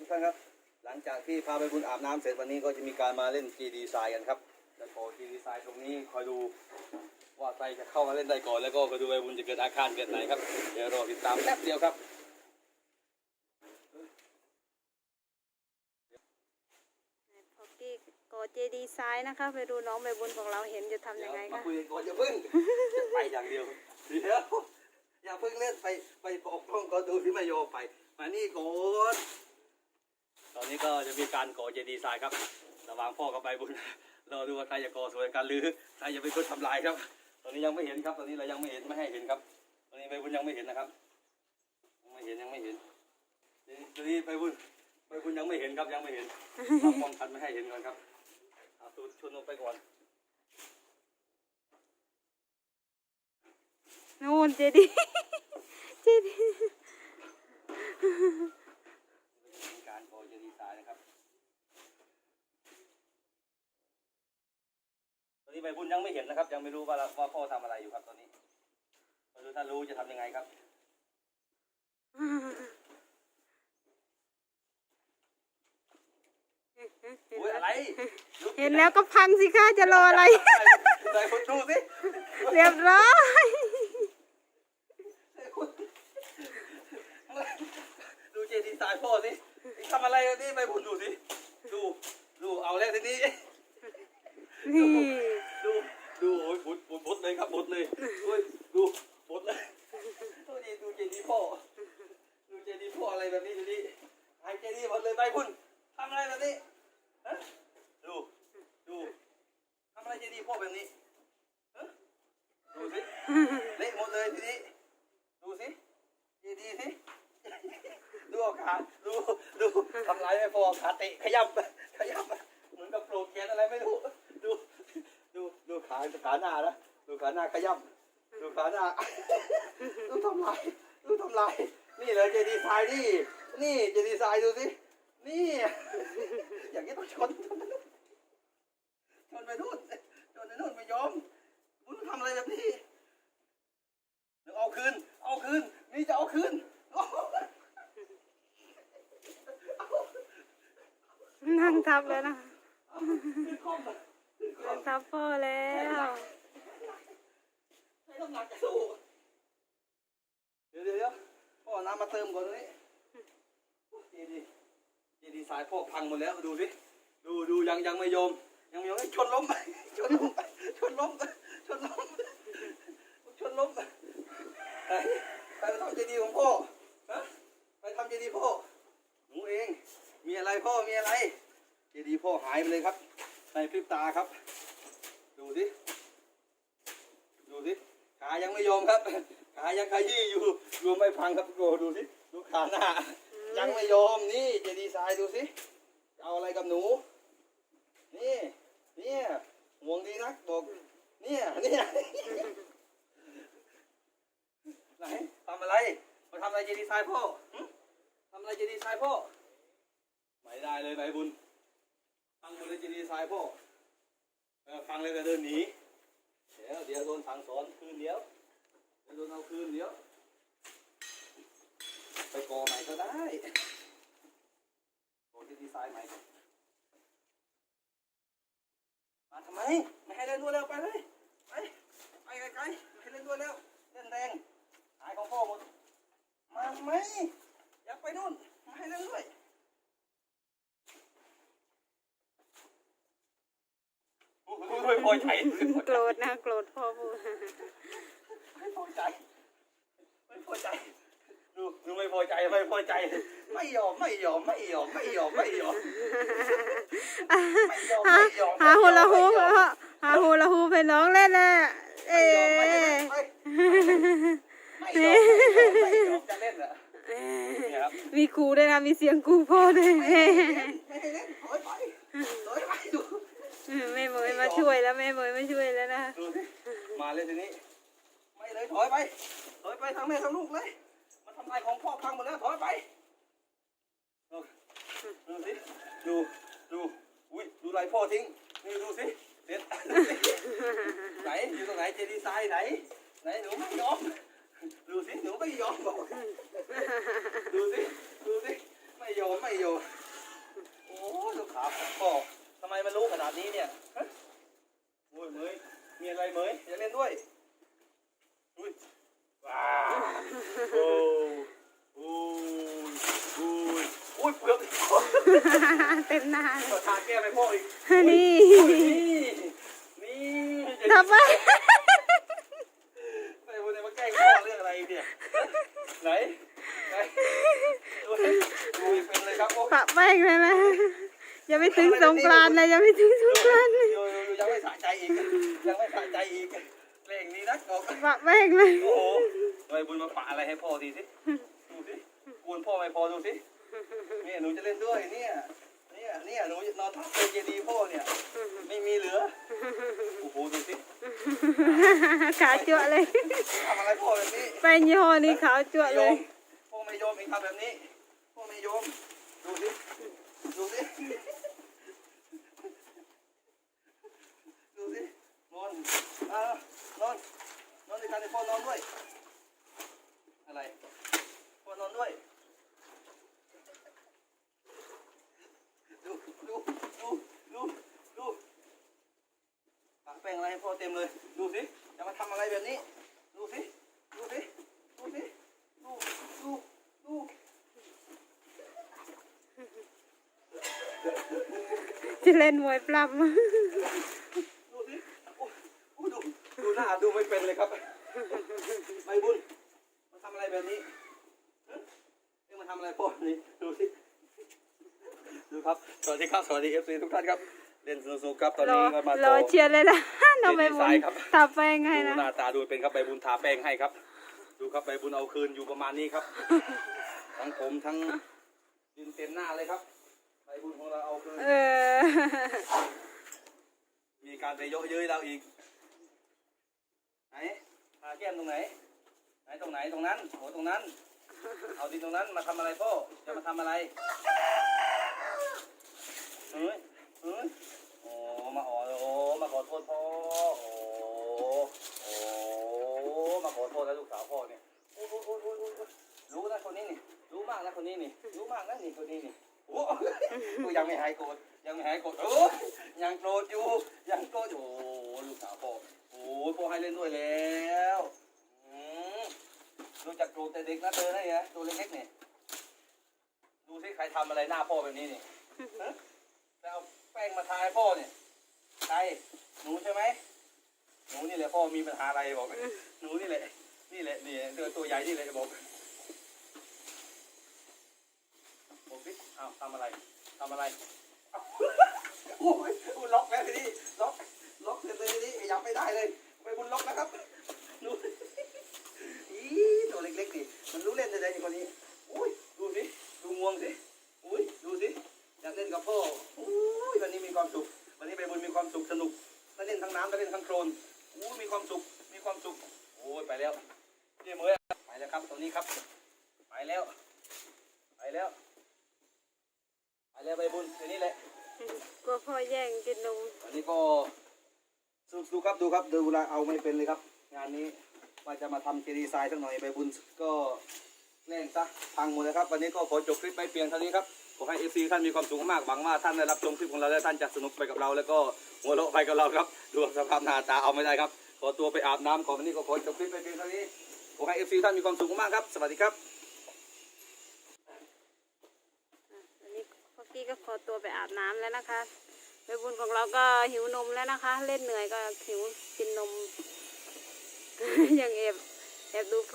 ทุกท่านครับ หลังจากที่พาไปบุญอาบน้ำเสร็จวันนี้ก็จะมีการมาเล่นจีดีไซน์กันครับแล้วพอจีดีไซน์ตรงนี้คอยดูว่าใครจะเข้ามาเล่นได้ก่อนแล้วก็คอยดูไปบุญจะเกิดอาคารเกิดไหนครับ เดี๋ยวรอติดตามแป๊บเดียวครับพอกี้ก่อเจดีย์ซ้ายนะคะ ไปดูน้องใบบุญของเราเห็นจะทำยังไงมาคะคุยกันก่อนอย่าเพิ่งไปอย่างเดียวเดี๋ยวอย่าเพิ่งเล่นไปไปบอกกล้องก็ดูที่มาโยไป มานี่ก่อน ตอนนี้ก็จะมีการก่อเจดีย์ทรายครับ ระหว่างพ่อกับใบบุญรอดูว่าใครจะก่อสวยกันหรือใครจะเป็นคนทำลายครับ ตอนนี้ยังไม่เห็นครับ ตอนนี้เรายังไม่เห็นไม่ให้เห็นครับ ตอนนี้ใบบุญยังไม่เห็นนะครับ ยังไม่เห็นยังไม่เห็นตอนนี้ใบบุญใบบุญยังไม่เห็นครับยังไม่เห็นทำป้องกันไม่ให้เห็นก่อนครับเอาตูดชนลงไปก่อนนู่นเจดีย์เจดีย์ มีการโกยจะดีไซน์นะครับ ตอนนี้ ใบบุญยังไม่เห็นนะครับ ยังไม่รู้ว่าเราว่าพ่อทำอะไรอยู่ครับตอนนี้ไม่รู้ถ้ารู้จะทำยังไงครับอุ้ยอะไรเห็นแล้วก็พังสิคะจะรออะไรไหนคุณดูสิเรียบร้อยดูเจดีไซน์พ่อสิทำอะไรนี่ใบบุญดูสิดูดูเอาแล้วทีนี้นี่ ดู ดูโอ้ยบุดบุดบุดเลยครับบุดเลยโอ้ยดูบุดเลยดูดีดูเจดีย์พ่อ ดูเจดีย์พ่ออะไรแบบนี้ดูดิไอเจดีย์ หมดเลยใบบุญทำอะไรแบบนี้ฮะดูดูทำอะไรเจดีย์พ่อแบบนี้ฮะดูสิเละหมดเลยทีนี้ดูสิเจดีย์สิดูเอาขาดูดูทำลายไม่พอขาเตะขยับขยับเหมือนกับโปรแกนอะไรไม่รู้ดูดูดูขาขาหน้านะดูขาหน้าขยับดูขาหน้าดูทำลายดูทำลายนี่เลยเจดีไซน์นี่ นี่เจดีไซน์ดูสิ นี่ อย่างนี้ต้องชนชนไปนู่นชนไปนู่นไม่ยอมมึงทำอะไรแบบนี้เดี๋ยวเอาคืน เอาคืน นี่จะเอาคืนโอ้โหนั่งทับแล้วนะเอาคืนคอมเลยคืนคอนั่มงทับพ่อแล้วใช้น้ำหนักจะสู้ เดี๋ยวเดี๋ยวเดี๋ยวพ่อเอาน้ำมาเติมก่อนเลย ดีดีดีดีสายพ่อพังหมดแล้วดูสิดูดูยังยังไม่ยอมยังไม่ยอมให้ชนล้มชนล้มชนล้มชนล้มชนล้มไปไปทำเจดีย์ของพ่อฮะไปทำเจดีย์พ่อหนูเอง มีอะไรพ่อมีอะไรเจดีย์พ่อหายไปเลยครับ ในพริบตาครับ ดูสิดูสิขายังไม่ยอมครับขายังขยี้อยู่รวมไม่พังครับโกดูสิดูขาหน้า ยังไม่ยอมนี่เจดีไซน์ดูสิเอาอะไรกับหนู นี่เนี่ยห่วงดีนักบอกเนี่ยเนี่ยไหนทำอะไรมาทำอะไรเจดีไซน์พ่อทำอะไรเจดีไซน์พ่อไม่ได้เลยใบบุญฟังหมดเลยเจดีไซน์พ่อฟังเลยแต่เดินหนีเดี๋ยวเดี๋ยวโดนสั่งสอนคืนเดียวเดี๋ยวโดนเอาคืนเดียว ไปก่อใหม่ก็ได้ก่อที่ดีไซน์ใหม่ก่อนมาทำไม ไม่ให้เล่นด้วยแล้วไปเลย ไปไปไกลๆไม่ให้เล่นด้วยแล้วเล่นแรงหายของพ่อหมดมาทำไมอยากไปนู่นไม่ให้เล่นด้วยโอ้ยไม่พอใจโกรธนะโกรธพ่อพูด ไม่พอใจ ไม่พอใจ ดูดูไม่ พอใจไม่พอใจ ไม่ยอมไม่ยอมไม่ยอมไม่ยอมไม่ยอมไม่ยอมหาไม่ยอมหาฮูลาฮูปไม่ยอมพ่อหาฮูลาฮูปให้น้องเล่นนะเอ๊ไม่ยอมไม่ะไม่ยอมไม่ยอมไม่ยอมจะเล่นเหรอเนี่ยครับมีครูด้วยนะมีเสียงครูพ่อด้วยไม่ให้เล่นไม่ให้เล่นถอยไปถอยไปดูแม่เหมยมาช่วยแล้วแม่เหมยมาช่วยแล้วนะดูสิมาเลยทีนี้ ไม่เลยถอยไปถอยไปทางแม่ทางลูกเลยมาทำลายของพ่อพังหมดแล้วถอยไปดูสิดูดูอุ้ยดูลายพ่อทิ้งนี่ดูสิเสร็จไหนอยู่ตรงไหนเจดีย์ทรายไหน ไหนหนูไม่ยอมดูสิหนูไม่ยอมบอกดูสิดูสิไม่ยอมไม่ยอมโอ้ดูขาพ่อทำไมมันรู้ขนาดนี้เนี่ยโอ้ยเหมยมีอะไรเหมยอย่าเล่นด้วย เต็มหน้าเลทาแก้มให้พ่ออีกยนี่นี่นี่ต่อไปไปวันนี้มาแกล้งพ่อเรื่องอะไรเนี่ย ไหน ไหนดูให้ดูให้เป็นเลยครับโอ้ปะแป้งเลยนะยังไม่ถึงสงกรานต์เลยยังไม่ถึงสงกรานต์เลยอยู่อยู่ยังไม่สะใจอีก ยังไม่สะใจอีกเพลงนี้นะออก ปะแป้งเลยโอ้โหไปบุญมาปะอะไรให้พ่อทีสิ ดูสิกวนพ่อไม่พอดูสิ เนี่ยหนูจะเล่นด้วยเนี่ย เนี่ยเนี่ยหนูนอนทับเจดีย์พ่อเนี่ย ไม่มีเหลือ โอ้โหดูสิขาจั่วเลย ทำอะไรพ่อแบบนี้แป้งยี่ห้อนี้ขาวจั่วไม่เลยมพ่อไม่ยอมเองทำแบบนี้ พ่อไม่ยอมดูสิ ดูสิ ดูสิ นอนอ่านอน นอนด้วยกันให้พ่อนอนด้วย อะไร พ่อนอนด้วย ดู ดู ดู ดู ดูปะแป้งอะไรให้พ่อเต็มเลย ดูสิจะมาทำอะไรแบบนี้ ดูสิ ดูสิ ดูสิ ดู ดู ดูจะเล่นมวยปล้ดูสิโอ้โอ้ดู ดูหน้าดูไม่เป็นเลยครับใบบุญมาทำอะไรแบบนี้ฮะเอ็งมาทำอะไรพ่อนี่ ดูสิ ดูครับ สวัสดีครับ สวัสดีเอฟซีทุกท่านครับ เล่นสนุกๆครับตอนำรอนี้ก็มารต่ออเชียร์เลยนะน้องใบบุเจดีไซญน์ครับทาแป้งให้ดูนะหน้าตาดูเป็นครับใบบุญทาแป้งให้ครับ ดูครับใบบุญเอาคืนอยู่ประมาณนี้ครับ ทั้งผมทั้งดินเต็มหน้าเลยครับใบบุญของเราเอาคืนเออมีการไปเยอะเย้ยเราอีกไหนทาแก้มตรงไหนไหนตรงไหนตรงนั้นโหตรงนั้น เอาดินตรงนั้นมาทำอะไรพ่อจะมาทำอะไรเฮ้ยเฮ้ยโอ้มาอ๋อโอ้มา ขอโทษพ่อโอ้โอ้มาขอโทษแล้วลูกสาวพ่อเนี่ยโอ้โอ้โอ้โอ้โอ้รู้นะคนนี้นี่ รู้มากนะคนนี้นี่ รู้มากนะนี่คนนี้นี่โอ้กูยังไม่หายโกรธยังไม่หายโกรธโอ้ยยังโกรธอยู่ยังโกรธอยู่โอ้ลูกสาวพ่อโอ้ยพ่อให้เล่นด้วยแล้วอืมรู้จักโกรธแต่เด็กนะเธอนะเนี่ยตัวเล็กๆเนี่ยดูสิใครทำอะไรหน้าพ่อแบบนี้นี่ฮะแล้วเอาแป้งมาทาให้พ่อเนี่ยใคร หนูใช่ไหมหนูนี่แหละพ่อมีปัญหาอะไรบอกหนูนี่แหละ นี่แหละนี่ตัวตัวใหญ่นี่แหละบอกบอกสิเอาทำอะไรทำอะไรโอ้ยคุณล็อกแล้วทีนี้ล็อกล็อกเสร็จเลยทีนี้ขยับไม่ได้เลยไปบุญล็อกนะครับดูอีตัวเล็กๆนี่มันรู้เล่นอะไรคนนี้อุ้ยดูสิดูงวงสิอุ้ยดูสิอยากเล่นกับพ่อ นทั้งน้ำได้เล่นทั้งโคลนอู้มีความสุข มีความสุข โอ้ยไปแล้วนี่เหมยไปแล้วครับตรงนี้ครับ ไปแล้ว ไปแล้ว ไปแล้วไปบุญทีนี้แหละกลัวพ่อแย่งกินนมอันนี้ก็ดูดูครับดูครับดูแลเอาไม่เป็นเลยครับ งานนี้ว่าจะมาทำเจดีย์ทรายสักหน่อยใบบุญก็แน่งซะพังหมดเลยครับ วันนี้ก็ขอจบคลิปไปเพียงเท่านี้ครับ ขอให้เอฟซีท่านมีความสุขมากหวังว่าท่านได้รับชมคลิปของเราและท่านจะสนุกไปกับเรา แล้วก็หัวเราะไปกับเราครับดูสภาพหน้าตาเอาไม่ได้ครับขอตัวไปอาบน้ำก่อนวันนี้ก็ขอจบคลิปไปเพียงเท่านี้ขอให้เอฟซีท่านมีความสุขมากครับสวัสดีครับอันนี้พ่อกี้ก็ขอตัวไปอาบน้ำแล้วนะคะใบบุญของเราก็หิวนมแล้วนะคะ เล่นเหนื่อยก็หิวกินนม ยังแอบแอบดูพ่อ